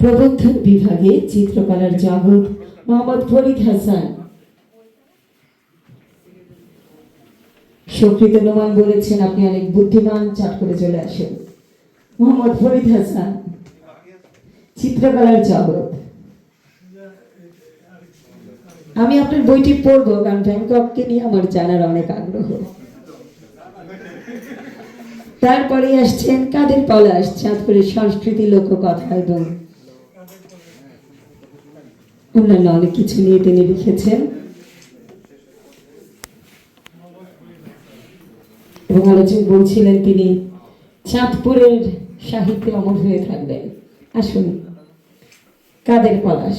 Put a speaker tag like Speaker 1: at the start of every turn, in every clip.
Speaker 1: প্রবন্ধন বিভাগে চিত্রকলার জগৎ মোহাম্মদ ফরিদ হাসান। সুকৃত নোমান বলেছেন, আপনি অনেক বুদ্ধিমান চাট করে চলে আসেন। মোহাম্মদ ফরিদ হাসান, চিত্রকলার জগৎ আমি আপনার বইটি পড়ব, কারণ ব্যাংকককে নিয়ে আমার জানার অনেক আগ্রহ। তারপরে আসছেন কাদের পলাশ চাঁদপুরের সংস্কৃতি লোককথা এবং অন্যান্য অনেক কিছু নিয়ে তিনি লিখেছেন। এবং আলোচক বলছিলেন তিনি, চাঁদপুরের সাহিত্যে অমর হয়ে থাকবেন। আসুন, কাদের পলাশ?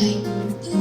Speaker 2: night.